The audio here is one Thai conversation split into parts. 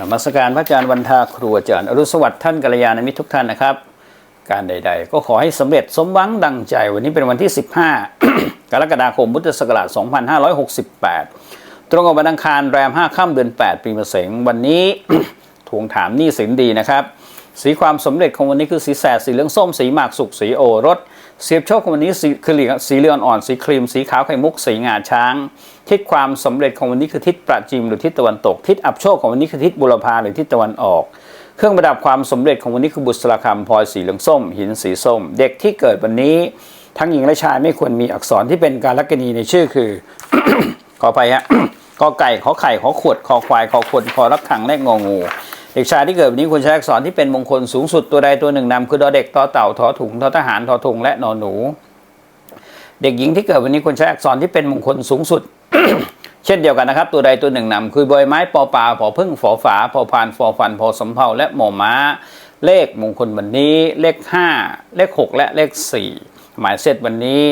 นมัสการพระอาจารย์วันทาครูอาจารย์อรุสวัสดิ์ท่านกัลยาณมิตรทุกท่านนะครับ การใด ๆ ก็ขอให้สำเร็จสมหวังดังใจ วันนี้เป็นวันที่ 15 กรกฎาคมพุทธศักราช 2568 ตรงกับวันอังคารแรม 5 ค่ำเดือน 8 ปีมะเสงวันนี้ทวงถามหนี้สินดีนะครับ สีความสำเร็จของวันนี้คือสีแสดสีเหลืองส้มสีหมากสุกสีโอรส เสียบโชคของวันนี้สีคือเหลืองสีเหลืองอ่อนสีครีม สีขาวไข่มุกสีงาช้าง ทิศความสำเร็จของวันนี้คือทิศประจิมหรือทิศตะวันตก ทิศอับโชคของวันนี้คือทิศบุรพาหรือทิศตะวันออก เครื่องประดับความสำเร็จของวันนี้คือบุษราคำพลอยสีเหลืองส้ม หินสีส้ม เด็กที่เกิดวันนี้ ทั้งหญิงและชายไม่ควรมีอักษรที่เป็นการลักณีในชื่อคือ ขอไปฮะกอไก่ขอไข่ขอขวดคอควายคอคนคอรักขังและงองู เด็กชายที่เกิดวันนี้ควรใช้อักษรที่เป็นมงคลสูงสุดตัวใดตัวหนึ่งนำคือดอเด็กตอเต่าทอถุงทอทหารทอทงและนอหนู เด็กหญิงที่เกิดวันนี้ควรใช้อักษรที่เป็นมงคลสูงสุด เช่นเดียวกันนะครับ ตัวใดตัวหนึ่งนำคือใบไม้ปอปลาผอพึ่งฝอฝาพอพานฟอฟันพอสำเภาและหมอม้า เลขมงคลวันนี้ เลขห้าเลขหกและเลขสี่หมายเสร็จวันนี้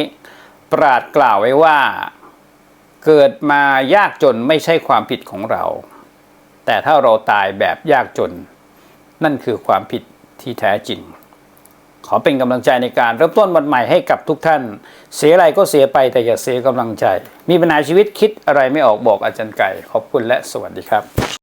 ปราดกล่าวไว้ว่า เกิดมายากจนไม่ใช่ความผิดของเรา แต่ถ้าเราตายแบบยากจน นั่นคือความผิดที่แท้จริง ขอเป็นกำลังใจในการเริ่มต้นวันใหม่ให้กับทุกท่าน เสียอะไรก็เสียไปแต่อย่าเสียกำลังใจ มีปัญหาชีวิตคิดอะไรไม่ออกบอกอาจารย์ไก่ ขอบคุณและสวัสดีครับ